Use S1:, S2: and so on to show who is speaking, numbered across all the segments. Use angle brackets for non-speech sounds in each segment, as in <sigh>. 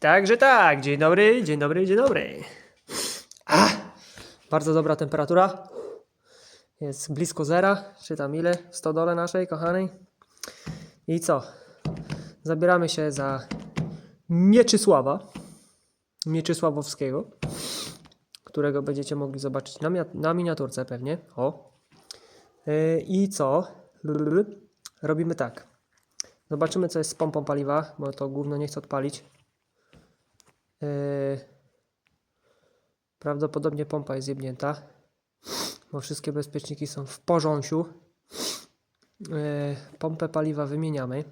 S1: Także tak, dzień dobry, dzień dobry, dzień dobry. Bardzo dobra temperatura. Jest blisko zera, czy tam ile w stodole naszej kochanej. I co? Zabieramy się za Mieczysława, Mieczysławowskiego, którego będziecie mogli zobaczyć na, na miniaturce pewnie. O. Yy, I co? Robimy tak. Zobaczymy, co jest z pompą paliwa, bo to gówno nie chce odpalić. Yy, prawdopodobnie pompa jest zjebnięta, bo wszystkie bezpieczniki są w porząsiu. Yy, pompę paliwa wymieniamy.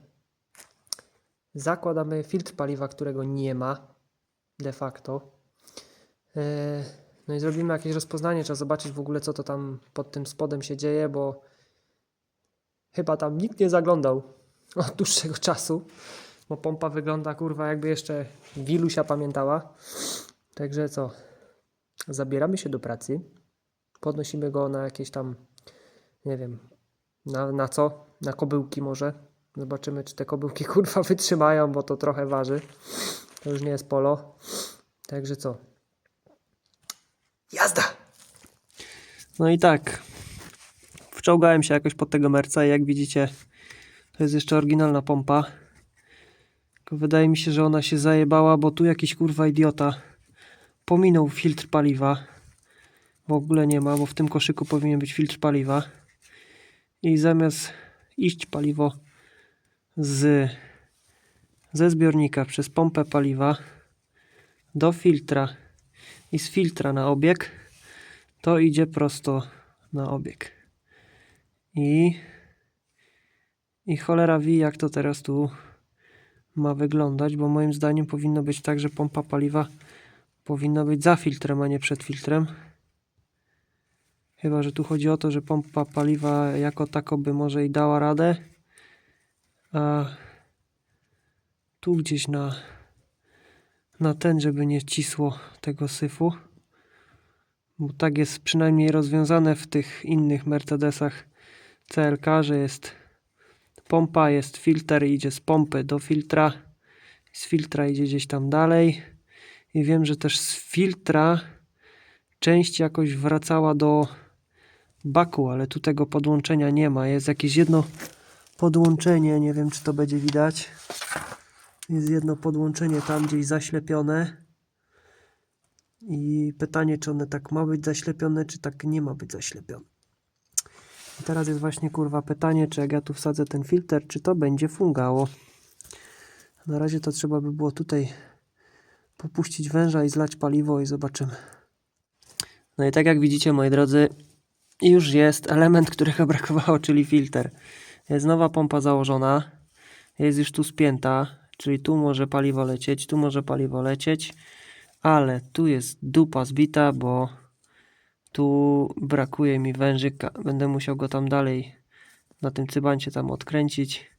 S1: Zakładamy filtr paliwa, którego nie ma de facto. Yy, no i zrobimy jakieś rozpoznanie. Trzeba zobaczyć w ogóle, co to tam pod tym spodem się dzieje, bo chyba tam nikt nie zaglądał od dłuższego czasu. Bo pompa wygląda kurwa jakby jeszcze Wilusia pamiętała. Także co? Zabieramy się do pracy. Podnosimy go na jakieś tam, nie wiem, na, na co? Na kobyłki może. Zobaczymy, czy te kobyłki <laughs> kurwa wytrzymają, bo to trochę waży. To już nie jest polo. Także co? Jazda! No i tak. Wczołgałem się jakoś pod tego merca i jak widzicie, to jest jeszcze oryginalna pompa. Wydaje mi się, że ona się zajebała, bo tu jakiś kurwa idiota pominął filtr paliwa. W ogóle nie ma, bo w tym koszyku powinien być filtr paliwa. I zamiast iść paliwo z, ze zbiornika przez pompę paliwa do filtra i z filtra na obieg, to idzie prosto na obieg. I, i cholera wie, jak to teraz tu ma wyglądać, bo moim zdaniem powinno być tak, że pompa paliwa powinna być za filtrem, a nie przed filtrem. Chyba, że tu chodzi o to, że pompa paliwa jako tako by może i dała radę, a tu gdzieś na, na ten, żeby nie cisło tego syfu. Bo tak jest przynajmniej rozwiązane w tych innych Mercedesach CLK, że jest pompa, jest filtr, idzie z pompy do filtra, z filtra idzie gdzieś tam dalej. I wiem, że też z filtra część jakoś wracała do baku, ale tu tego podłączenia nie ma. Jest jakieś jedno podłączenie, nie wiem czy to będzie widać. Jest jedno podłączenie tam gdzieś zaślepione. I pytanie, czy one tak ma być zaślepione, czy tak nie ma być zaślepione. Teraz jest właśnie kurwa pytanie, czy jak ja tu wsadzę ten filtr, czy to będzie fungało. Na razie to trzeba by było tutaj popuścić węża i zlać paliwo i zobaczymy. No i tak jak widzicie, moi drodzy, już jest element, którego <laughs> brakowało, czyli filtr. Jest nowa pompa założona, jest już tu spięta, czyli tu może paliwo lecieć, tu może paliwo lecieć, ale tu jest dupa zbita, bo tu brakuje mi wężyka. Będę musiał go tam dalej na tym cybancie tam odkręcić,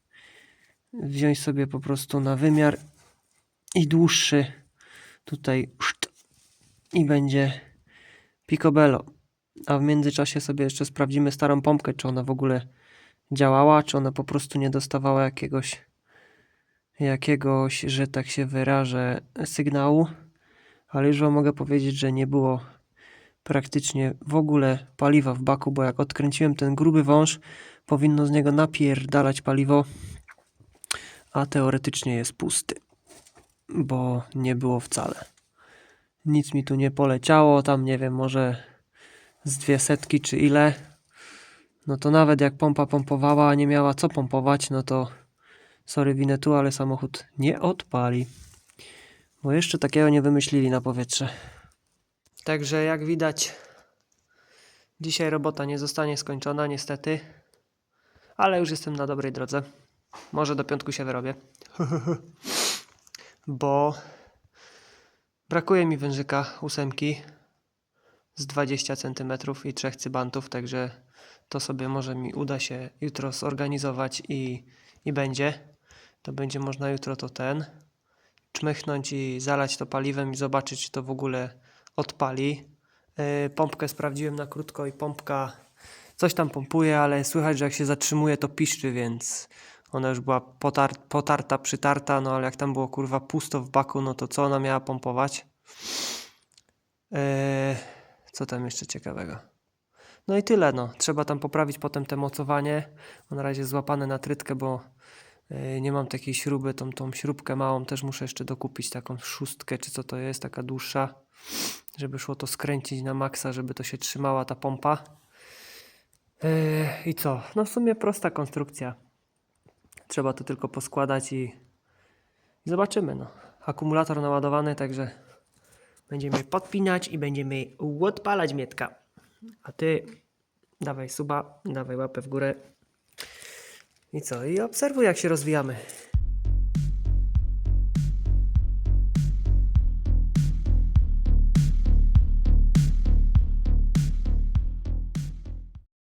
S1: wziąć sobie po prostu na wymiar i dłuższy tutaj i będzie picobello. A w międzyczasie sobie jeszcze sprawdzimy starą pompkę, czy ona w ogóle działała, czy ona po prostu nie dostawała jakiegoś jakiegoś, że tak się wyrażę, sygnału. Ale już wam mogę powiedzieć, że nie było praktycznie w ogóle paliwa w baku, bo jak odkręciłem ten gruby wąż, powinno z niego napierdalać paliwo, a teoretycznie jest pusty, bo nie było wcale. Nic mi tu nie poleciało, tam nie wiem, może z dwie setki czy ile. No to nawet jak pompa pompowała, a nie miała co pompować, no to sorry winę tu, ale samochód nie odpali. Bo jeszcze takiego nie wymyślili na powietrze. Także jak widać, dzisiaj robota nie zostanie skończona, niestety. Ale już jestem na dobrej drodze. Może do piątku się wyrobię. <laughs> Bo brakuje mi wężyka ósemki z 20 cm i trzech cybantów, także to sobie może mi uda się jutro zorganizować i, i będzie. To będzie można jutro to ten czmychnąć i zalać to paliwem i zobaczyć, czy to w ogóle odpali. Yy, pompkę sprawdziłem na krótko i pompka coś tam pompuje, ale słychać, że jak się zatrzymuje, to piszczy, więc Ona już była potar potarta, przytarta, no ale jak tam było kurwa pusto w baku, no to co ona miała pompować? Eee, co tam jeszcze ciekawego? No i tyle, no. Trzeba tam poprawić potem te mocowanie. Na razie złapane na trytkę, bo e, nie mam takiej śruby. Tą, tą śrubkę małą też muszę jeszcze dokupić, taką szóstkę, czy co to jest, taka dłuższa, żeby szło to skręcić na maksa, żeby to się trzymała ta pompa. E, I co? No w sumie prosta konstrukcja. Trzeba to tylko poskładać i, i zobaczymy, no. Akumulator naładowany, także będziemy podpinać i będziemy odpalać mietka. A ty dawaj suba, dawaj łapę w górę. I co? I obserwuj jak się rozwijamy.